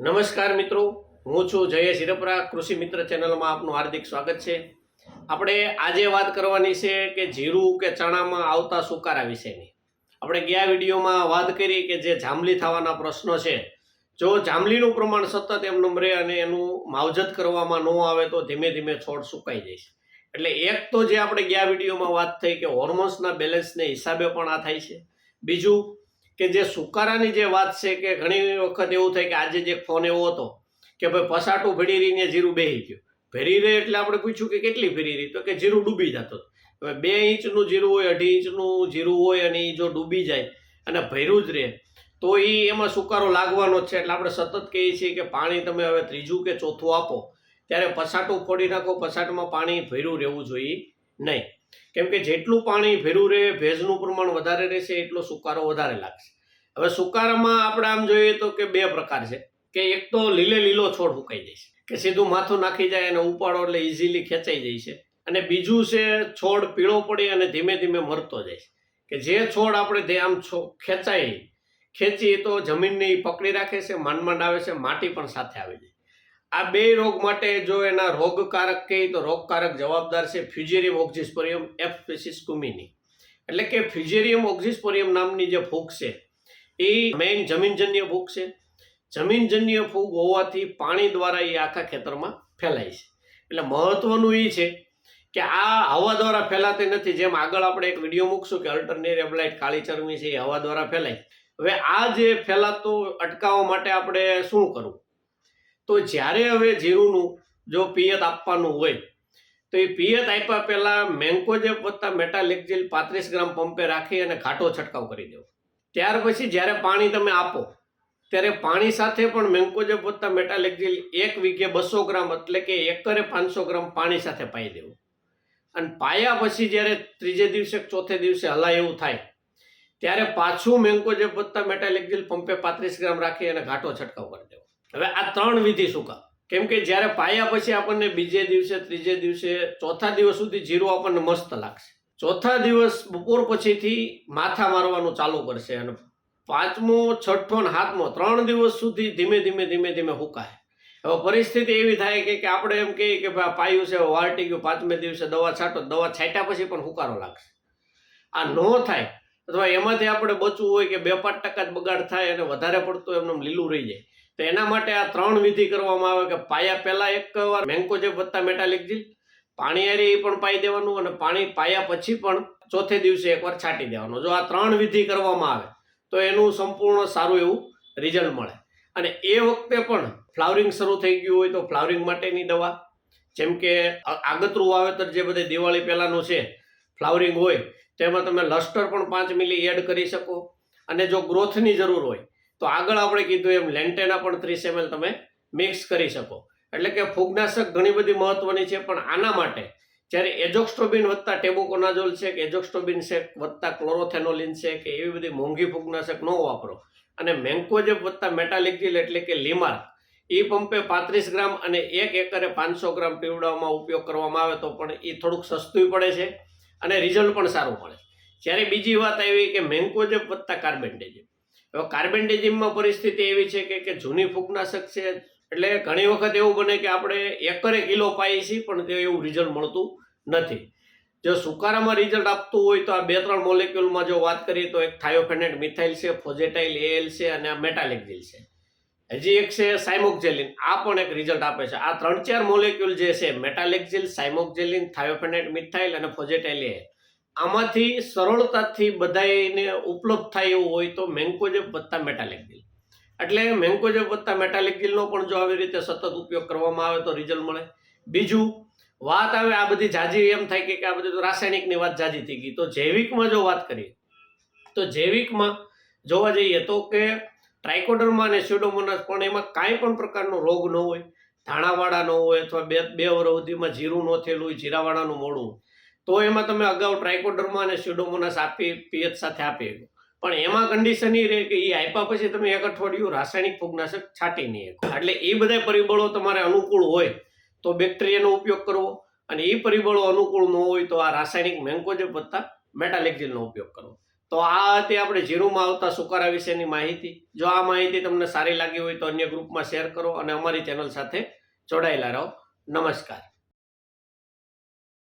નમસ્કાર મિત્રો, હું છું જયેશ હિરપરા, કૃષિ મિત્ર ચેનલમાં આપનું હાર્દિક સ્વાગત છે. આપણે આજે વાત કરવાની છે કે જીરું કે ચણામાં આવતા સુકારા વિશેની. આપણે ગયા વિડીયોમાં વાત કરી કે જે જાંબલી થવાના પ્રશ્નો છે. જો જાંબલીનું પ્રમાણ સતત એમનું રહે અને એનું માવજત કરવામાં ન આવે તો ધીમે ધીમે છોડ સુકાઈ જાય એટલે એક તો જે આપણે ગયા વિડીયોમાં વાત થઈ કે હોર્મોન્સના બેલેન્સને હિસાબે પણ આ થાય છે. બીજું કે જે સુકારાની જે વાત છે કે ઘણી વખત એવું થાય કે આજે જે ફોન એવો હતો કે ભાઈ પસાટું ભેડી રહીને જીરું બેહી ગયું. ભેરી રહે એટલે આપણે પૂછ્યું કે કેટલી ભેરી રહી? તો કે જીરું ડૂબી જતો હવે બે ઇંચનું જીરું હોય, અઢી ઇંચનું જીરું હોય અને એ જો ડૂબી જાય અને ભર્યું જ રહે, તો એ એમાં સુકારો લાગવાનો છે. એટલે આપણે સતત કહીએ છીએ કે પાણી તમે હવે ત્રીજું કે ચોથું આપો. ત્યારે પસાટું ફોડી નાખો, પસાટમાં પાણી ભર્યું રહેવું જોઈએ નહીં. કેમ કે જેટલું પાણી ભેરું રહે, ભેજનું પ્રમાણ વધારે રહેશે, એટલો સુકારો વધારે લાગશે. હવે સુકારામાં આપણે આમ જોઈએ તો કે બે પ્રકાર છે. કે એક તો લીલે લીલો છોડ સુકાઈ જાય છે, કે સીધું માથું નાખી જાય અને ઉપાડો એટલે ઇઝીલી ખેંચાઈ જાય છે. અને બીજું છે છોડ પીળો પડી અને ધીમે ધીમે મરતો જાય છે. કે જે છોડ આપણે આમ છો, ખેંચાય, ખેંચીએ તો જમીનને પકડી રાખે છે, માંડ માંડ આવે છે, માટી પણ સાથે આવી જાય. આ બે રોગ માટે જો એના રોગકારક કહીએ તો રોગકારક જવાબદાર છે ફ્યુજેરિયમ ઓક્ઝિસ્પોરિયમ એફ સ્પીસીસ કુમિની એટલે કે ફ્યુજેરિયમ ઓક્ઝિસ્પોરિયમ નામની જે ફૂગ છે, એ મેઇન જમીનજન્ય ફૂગ છે. જમીનજન્ય ફૂગ હોવાથી પાણી દ્વારા એ આખા ખેતરમાં ફેલાય છે. એટલે મહત્વનું એ છે કે આ હવા દ્વારા ફેલાતી નથી. જેમ આગળ આપણે એક વીડિયો મૂકશું કે અલ્ટરનેર એબ્લાઇટ કાળી ચરમી છે એ હવા દ્વારા ફેલાય. હવે આ જે ફેલાતું અટકાવવા માટે આપણે શું કરવું? તો જ્યારે હવે જીરુંનું જો પિયત આપવાનું હોય, તો એ પિયત આપ્યા પહેલાં મેન્કોજેબ વત્તા મેટાલેક્ઝિલ પાંત્રીસ ગ્રામ પંપે રાખી અને ઘાટો છંટકાવ કરી દેવો. ત્યાર પછી જ્યારે પાણી તમે આપો, ત્યારે પાણી સાથે પણ મેન્કોજેબ વત્તા મેટાલેક્ઝિલ એક વીઘે બસો ગ્રામ એટલે કે એકરે પાંચસો ગ્રામ પાણી સાથે પાઈ દેવું. અને પાયા પછી જ્યારે ત્રીજે દિવસે ચોથે દિવસે હલાય એવું થાય, ત્યારે પાછું મેન્કોજેબ વત્તા મેટાલેક્ઝિલ પંપે પાંત્રીસ ગ્રામ રાખી અને ઘાટો છંટકાવ કરી દેવો. હવે આ ત્રણ વિધિ સુકા કામ? કે જ્યારે પાયા પછી આપણને બીજે દિવસે, ત્રીજે દિવસે, ચોથા દિવસ સુધી જીરું આપણને મસ્ત લાગશે. ચોથા દિવસ બપોર પછીથી માથા મારવાનું ચાલુ કરશે અને પાંચમો, છઠ્ઠો ને સાતમો ત્રણ દિવસ સુધી ધીમે ધીમે ધીમે ધીમે હુકાય. હવે પરિસ્થિતિ એવી થાય કે આપણે એમ કહીએ કે ભાઈ પાયું છે વાળટી ગયું, પાંચમે દિવસે દવા છાંટો, દવા છાંટ્યા પછી પણ હુકારો લાગશે. આ ન થાય. અથવા એમાંથી આપણે બચવું હોય કે બે પાંચ ટકા જ બગાડ થાય અને વધારે પડતું એમને લીલું રહી જાય. તો એના માટે આ ત્રણ વિધિ કરવામાં આવે કે પાયા પહેલા એક વાર મેન્કોજેબ વત્તા મેટાલિકજીલ પાણી હારી એ પણ પાઈ દેવાનું અને પાણી પાયા પછી પણ ચોથે દિવસે એકવાર છાંટી દેવાનું. જો આ ત્રણ વિધિ કરવામાં આવે, તો એનું સંપૂર્ણ સારું એવું રિઝલ્ટ મળે. અને એ વખતે પણ ફ્લાવરિંગ શરૂ થઈ ગયું હોય તો ફ્લાવરિંગ માટેની દવા, જેમ કે આગતરું વાવેતર જે બધે દિવાળી પહેલાંનું છે, ફ્લાવરિંગ હોય, તેમાં તમે લસ્ટર પણ પાંચ મિલી એડ કરી શકો. અને જો ગ્રોથની જરૂર હોય તો આગળ આપણે કીધું એમ લેન્ટેના પણ ત્રીસ એમએલ તમે મિક્સ કરી શકો. એટલે કે ફૂગનાશક ઘણી બધી મહત્વની છે, પણ આના માટે જ્યારે એજોક્સ્ટ્રોબિન વત્તા ટેબુકોનાઝોલ છે, કે એજોક્સ્ટ્રોબિન છે વત્તા ક્લોરોથેનોલિન છે, કે એવી બધી મોંઘી ફૂગનાશક ન વાપરો. અને મેન્કોજેબ વત્તા મેટાલિકજીલ એટલે કે લીમાર એ પંપે પાંત્રીસ ગ્રામ અને એક એકરે પાંચસો ગ્રામ પીવડાવવામાં ઉપયોગ કરવામાં આવે તો પણ એ થોડુંક સસ્તું પડે છે અને રિઝલ્ટ પણ સારું મળે જ્યારે બીજી વાત આવી કે મેન્કોજેબ વત્તા કાર્બેન્ડેજિમ હવે કાર્બેન્ડેજિમમાં પરિસ્થિતિ એવી છે કે કે જૂની ફૂગનાશક છે, એટલે ઘણી વખત એવું બને કે આપણે એકરે કિલો પાઈએ છીએ, પણ તે એવું રિઝલ્ટ મળતું નથી. જો સુકારામાં રિઝલ્ટ આપતું હોય તો આ બે ત્રણ મોલેક્યુલમાં જો વાત કરીએ તો એક થાયોફેનેટ મિથાઇલ છે, ફોજેટાઇલ એલ છે અને આ મેટાલેક્ઝિલ છે. હજી એક છે સાયમોક્ઝેલિન આ પણ એક રિઝલ્ટ આપે છે. આ ત્રણ ચાર મોલેક્યુલ જે છે, મેટાલેક્ઝિલ સાયમોક્ઝેલિન થાયોફેનેટ મિથાઇલ અને ફોજેટાઇલ એ આમાંથી સરળતાથી બધાને ઉપલબ્ધ થાય એવું હોય તો મેન્કોજેબ વત્તા મેટાલેક્ઝિલ એટલે મેન્કોજેબ વત્તા મેટાલિકિલનો પણ જો આવી રીતે સતત ઉપયોગ કરવામાં આવે તો રિઝલ્ટ મળે. બીજું, વાત આવે આ બધી જાજી એમ થાય કે આ બધી રાસાયણિકની વાત જાજી થઈ ગઈ. તો જૈવિકમાં જો વાત કરીએ, તો જૈવિકમાં જોવા જઈએ તો કે ટ્રાઇકોડર્મા અને સ્યુડોમોનાસ પણ એમાં કાંઈ પણ પ્રકારનો રોગ ન હોય. ધાણાવાળા ન હોય અથવા બે બે સુધીમાં જીરું ન થયેલું હોય જીરાવાળાનું મોડું. તો એમાં તમે અગાઉ ટ્રાયકોડર્મા અને સ્યુડોમોનાસ આપી પીએચ સાથે આપી પણ એમાં કન્ડિશન એ રહે કે એ આપ્યા પછી તમે એક અઠવાડિયું રાસાયણિક ફૂગનાશક છાંટી નહીં એટલે એ બધા પરિબળો તમારે અનુકૂળ હોય તો બેક્ટેરિયાનો ઉપયોગ કરવો અને એ પરિબળો અનુકૂળ ન હોય તો આ રાસાયણિક મેન્કોજેબ વધતા મેટાલેક્ઝિલનો ઉપયોગ કરવો. તો આ હતી આપણે જીરુમાં આવતા સુકારા વિશેની માહિતી. જો આ માહિતી તમને સારી લાગી હોય તો અન્ય ગ્રુપમાં શેર કરો અને અમારી ચેનલ સાથે જોડાયેલા રહો. નમસ્કાર.